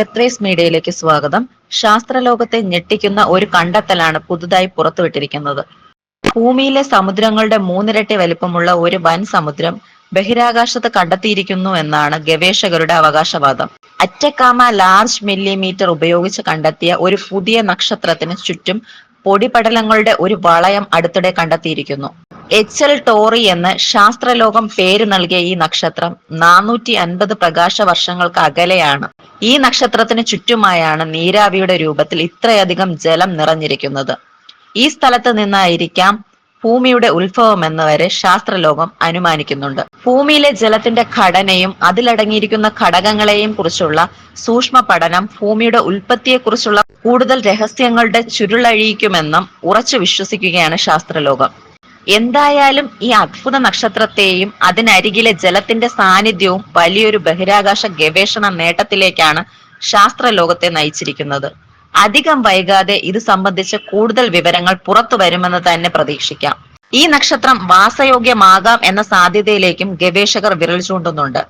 എർത്രേസ് മീഡിയയിലേക്ക് സ്വാഗതം. ശാസ്ത്രലോകത്തെ ഞെട്ടിക്കുന്ന ഒരു കണ്ടെത്തലാണ് പുതുതായി പുറത്തുവിട്ടിരിക്കുന്നത്. ഭൂമിയിലെ സമുദ്രങ്ങളുടെ മൂന്നിരട്ടി വലിപ്പമുള്ള ഒരു വൻ സമുദ്രം ബഹിരാകാശത്ത് കണ്ടെത്തിയിരിക്കുന്നു എന്നാണ് ഗവേഷകരുടെ അവകാശവാദം. അറ്റക്കാമ ലാർജ് മില്ലിമീറ്റർ ഉപയോഗിച്ച് കണ്ടെത്തിയ ഒരു പുതിയ നക്ഷത്രത്തിന് ചുറ്റും പൊടിപടലങ്ങളുടെ ഒരു വളയം അടുത്തിടെ കണ്ടെത്തിയിരിക്കുന്നു. എച്ച് എൽ ടോറി എന്ന് ശാസ്ത്രലോകം പേര് നൽകിയ ഈ നക്ഷത്രം നാനൂറ്റി അൻപത് പ്രകാശ വർഷങ്ങൾക്ക് അകലെയാണ്. ഈ നക്ഷത്രത്തിന് ചുറ്റുമായാണ് നീരാവിയുടെ രൂപത്തിൽ ഇത്രയധികം ജലം നിറഞ്ഞിരിക്കുന്നത്. ഈ സ്ഥലത്ത് നിന്നായിരിക്കാം ഭൂമിയുടെ ഉത്ഭവം എന്ന് വരെ ശാസ്ത്രലോകം അനുമാനിക്കുന്നുണ്ട്. ഭൂമിയിലെ ജലത്തിന്റെ ഘടനയും അതിലടങ്ങിയിരിക്കുന്ന ഘടകങ്ങളെയും കുറിച്ചുള്ള സൂക്ഷ്മ പഠനം ഭൂമിയുടെ ഉൽപ്പത്തിയെക്കുറിച്ചുള്ള കൂടുതൽ രഹസ്യങ്ങളുടെ ചുരുളഴിയിക്കുമെന്നും ഉറച്ചു വിശ്വസിക്കുകയാണ് ശാസ്ത്രലോകം. എന്തായാലും ഈ അത്ഭുത നക്ഷത്രത്തെയും അതിനരികിലെ ജലത്തിന്റെ സാന്നിധ്യവും വലിയൊരു ബഹിരാകാശ ഗവേഷണ നേട്ടത്തിലേക്കാണ് ശാസ്ത്രലോകത്തെ നയിച്ചിരിക്കുന്നത്. അധികം വൈകാതെ ഇത് സംബന്ധിച്ച് കൂടുതൽ വിവരങ്ങൾ പുറത്തു വരുമെന്ന് തന്നെ പ്രതീക്ഷിക്കാം. ഈ നക്ഷത്രം വാസയോഗ്യമാകാം എന്ന സാധ്യതയിലേക്കും ഗവേഷകർ വിരൽ ചൂണ്ടുന്നുണ്ട്.